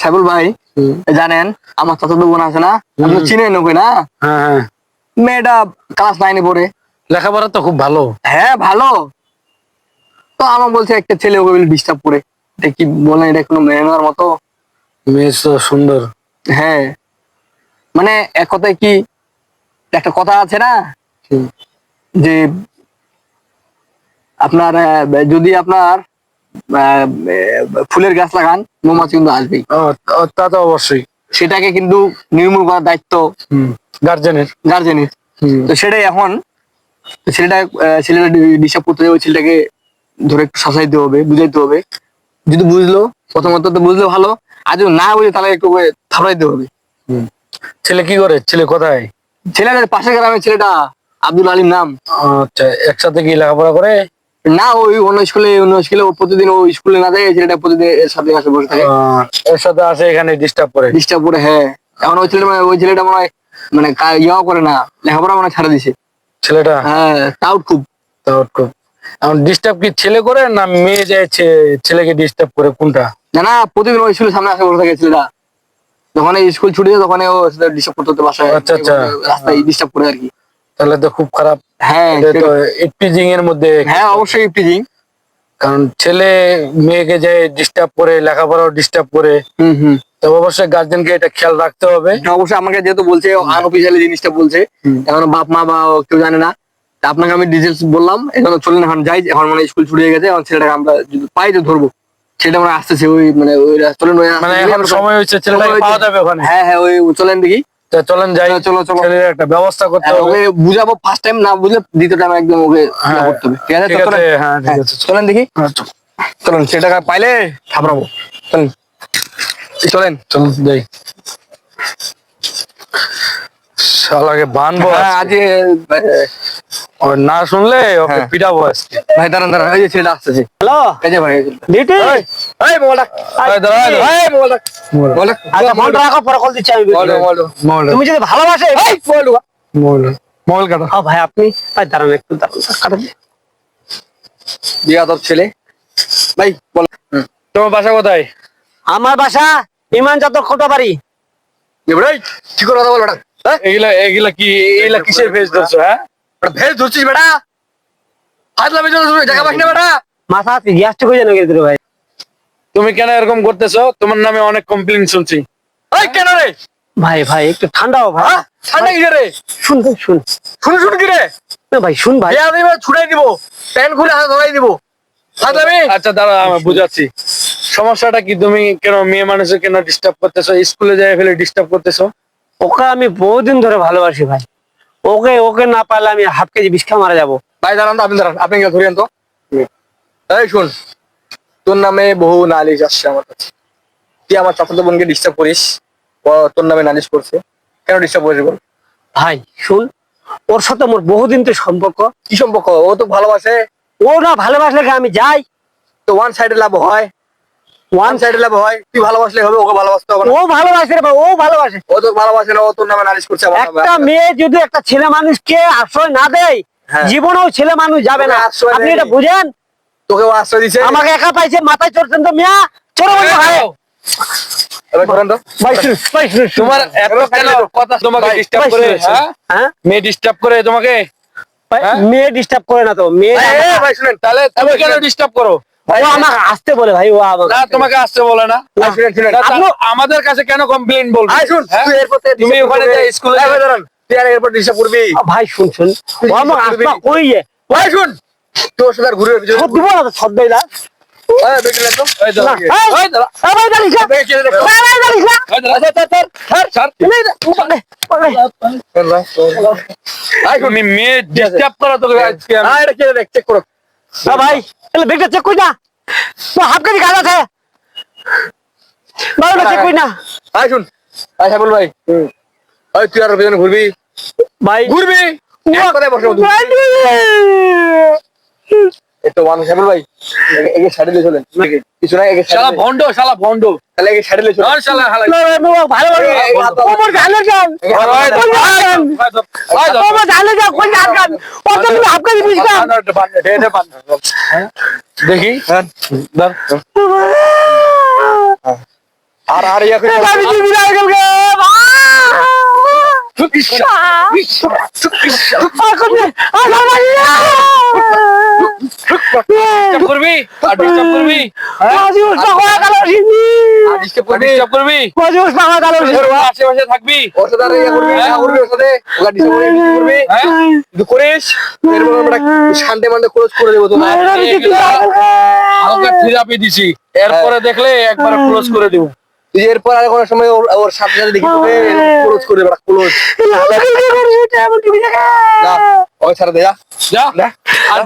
সাইবুল ভাই জানেন আমার চাচাতো বোন আছে না আপনি চিনেন ওকে না? হ্যাঁ হ্যাঁ। মেয়েটা ক্লাস নাইনে পড়ে। লেখাপড়া তো খুব ভালো। হ্যাঁ ভালো। তো আমার বলছে একটা ছেলে ওকে ডিস্টার্ব করে। এটা কি বলেন এটা কোনো মেনে নেওয়ার মতো? মেয়ে তো সুন্দর। হ্যাঁ। মানে এক কথায় কি একটা কথা আছে না? যে আপনার যদি আপনার ফুলের গাছ লাগান মৌমাছি কিন্তু আসবেই। তা- তা অবশ্যই। সেটাকে কিন্তু নির্মূল করার দায়িত্ব গার্জেনের গার্জেনের তো সেটাই এখন ছেলেটা ছেলেটা ডিস্টার্ব করতে যাবে ছেলেটাকে ধরে একটু শাসাইতে হবে বুঝাইতে হবে। যদি বুঝলো প্রথমত তো বুঝলে ভালো আর যদি না বুঝে তাহলে একটু ওকে থাপড়াইতে হবে। ছেলে কি করে? ছেলে কোথায়? ছেলেটার পাশের গ্রামের ছেলেটা আব্দুল আলিম নাম। আচ্ছা একসাথে কি লেখাপড়া করে? না ওই অন্য স্কুলে অন্য স্কুলে ও প্রতিদিন ওই স্কুলে না যায় ছেলেটা প্রতিদিন এর সাথে কাছে বসে থাকে। এর সাথে আসে এখানে ডিস্টার্ব করে। ডিস্টার্ব করে হ্যাঁ। এখন ওই ছেলেটা মানে- ওই ছেলেটা মনে হয় মানে ইয়াও করে না লেখাপড়া মানে ছাড়া দিছে। ছেলেটা? হ্যাঁ তাও খুব। তাও খুব। এখন ডিস্টার্ব কি ছেলে করে না মেয়ে যায় ছেলেকে ডিস্টার্ব করে কোনটা? না না প্রতিদিন ওই স্কুলের সামনে আসে বসে থাকে ছেলেটা। যখন স্কুল ছুটি যায় তখন ও ডিস্টার্ব করতে বাসায় আচ্ছা, আচ্ছা। রাস্তায় ডিস্টার্ব করে আর কি। তাহলে তো খুব খারাপ। হ্যাঁ ইপটিজিং এর মধ্যে হ্যাঁ অবশ্যই প্রিজিং কারণ ছেলে মেয়েকে যে ডিস্টার্ব করে লেখাপড়াও ডিস্টার্ব করে হুম হুম। তো অবশ্যই গার্জেনকে এটা খেয়াল রাখতে হবে। অবশ্যই আমাকে যেহেতু বলছে আনঅফিসিয়ালি জিনিসটা বলছে এখন বাপ মা বা কেউ জানে না। তা আপনাকে আমি ডিটেলস বললাম এখন চলেন এখন যাই এখন মানে স্কুল ছুটি গেছে এখন ছেলেটাকে আমরা যদি পাই তো ধরবো। সেটা মানে আসতেছে ওই মানে ওই চলেন মানে এখন সময় হচ্ছে ছেলেটাকে পাওয়া যাবে ওখানে। হ্যাঁ হ্যাঁ ওই চলেন দেখি। চলেন যাই চলো, চলো, চলো। একটা ব্যবস্থা করতে হবে। ওকে বুঝাবো ফার্স্ট টাইম না বুঝলে দ্বিতীয় টাইম একদম ওকে হ্যাঁ, ইয়ে করতে হবে। ঠিক আছে হ্যাঁ ঠিক হ্যাঁ, আছে। চলেন দেখি। চলেন চলেন সেটাকে পাইলে থাপড়াবো। চলেন। চলেন। চলুন যাই। শালাকে বানবো হ্যাঁ, আজকে। না শুনলে ওকে হ্যাঁ। পিটাবো আজকে। ভাই দাঁড়ান দাঁড়ান এই যে ছেলেটা আসতেছে। হ্যালো? এই যে ভাই। ডিউটি এই, মোবাইলটা। এই দাঁড়া, এই মোবাইলটা। মোবাইলটা। আচ্ছা রাখো পরে কল দিচ্ছি আমি মোবাইল তুমি যদি ভালোবাসে এই মোবাইল মোবাইল কাটা। হ্যাঁ ভাই আপনি ভাই দাঁড়ান একটু দাঁড়ান। বিয়া ছেলে। ভাই বল। তোমার বাসা কোথায়? আমার বাসা ইমান যাদব খোটা বাড়ি কি করে কথা বল এগুলা এগুলা কি এগুলা কিসের ফেস ধরছো হ্যাঁ? ভেজ ধরছিস বেটা? হাত লাভে দেখা পাস না বেটা? মাথা গ্যাস্ট্রিক হয়ে যাবে গেছিল ভাই? তুমি কেন এরকম করতেছো? তোমার নামে অনেক কমপ্লেন শুনছি। ওই কেন রে? ভাই ভাই একটু ঠান্ডা হও ভাই। হ্যাঁ? ঠান্ডা কি রে? শুন ভাই শুন। শুন শুন কি রে? না ভাই শুন ভাই। বিয়া দিবে ছুড়াই দিব প্যান খুলে হাতে ধরাই দিব। হাত লাভে আচ্ছা দাঁড়া আমি বুঝাচ্ছি। সমস্যাটা কি? তুমি কেন মেয়ে মানুষের কেন ডিস্টার্ব করতেছো? স্কুলে যাই ফেলে ডিস্টার্ব করতেছো? ওকে আমি বহুদিন ধরে ভালোবাসি ভাই। ওকে ওকে না পারলে আমি হাফ কেজি বিস্কা মারা যাব। ভাই দাঁড়ান তো আপনি দাঁড়ান। আপনি গিয়ে ধরিয়েন তো। এই শুন তোর নামে বহু নালিশ আসছে আমার কাছে। তুই আমার চাচাতো বোনকে ডিস্টার্ব করিস ও তোর নামে নালিশ করছে। কেন ডিস্টার্ব করিস বল? ভাই শুন ওর সাথে মোর বহুদিন তো সম্পর্ক। কি সম্পর্ক? ও তো ভালোবাসে। ও না ভালোবাসলে আমি যাই। তো ওয়ান সাইডে লাভ হয়। ওয়ান সাইডে লাভ হয় তুই ভালোবাসলে হবে ওকে ভালোবাসতে হবে ও ভালোবাসে রে ও ভালোবাসে। ও তো ভালোবাসে না ও তোর নামে নালিশ করছে আমার একটা মেয়ে যদি একটা ছেলে মানুষকে আশ্রয় না দেয় হ্যাঁ। জীবনেও ছেলে মানুষ যাবে না। আপনি এটা বুঝেন? তোকে আশ্রয় দিছে। আমাকে একা পাইছে মাথায় চড়ছেন তো মিয়া ভাই। এবার ধরেন তো। ভাই শুনুন, ভাই শুনুন, শুনুন। তোমার এত কথা তোমাকে ডিস্টার্ব করে। হ্যাঁ? হ্যাঁ? মেয়ে ডিস্টার্ব করে তোমাকে? ভাই? মেয়ে ডিস্টার্ব করে না তো মেয়ে ভাই শুনেন তাহলে তুমি কেন ডিস্টার্ব করো? ও আমাকে আসতে বলে ভাই ও না তোমাকে আসতে বলে না। আমাদের কাছে কেন কমপ্লেন বলব? হ্যাঁ? তুমি ওখানে স্কুলে ভাই, করবি? শুন শুন। ভাই শুন। তোর সাথে ঘুরে দিব না। তো দেই না। মেয়ে ডিস্টার্ব করো তোকে আজকে দেখ, check করো। না ভাই তাহলে বেগটা চেক কই না। হাফ কেজি কাজ আছে। ভালো চেক কই না। আয় শুন। আয় সাইফুল ভাই। আয়, তুই আর পেছনে ঘুরবি? ভাই ঘুরবি? কথায় বসে বসে। এই তো মানুষ সাইফুল ভাই একে- সাইডে চলেন কিছু না একে শালা ভন্ড শালা ভন্ড তাহলে একে সাইডে চলেন ধর শালা হালা ভালো ভালো। ওমর যান। ওমর যান কোন তুমি। হ্যাঁ? দেখি। আর আর ইয়া করে আমি কি গেল ডিস্টার্ব করবি আর ডিস্টার্ব করবি আর disturb করবি ডিস্টার্ব করবি ওর আশেপাশে থাকবি ওর সাথে আর ইয়া করবি না করবি ওর সাথে ওকে disturb করবি করবি হ্যাঁ যদি করিস এরপর আমরা শান্তি মান্ডে ক্লোজ করে দেবো তোমার হালকা থেরাপি দিছি এরপরে দেখলে একবার ক্লোজ করে দেবো এরপর আর কোনো সময় ওর ওর সাথে সাথে দেখি তোকে ক্লোজ করে দেবো ক্লোজ ওই ছাড়া দে যা যা আর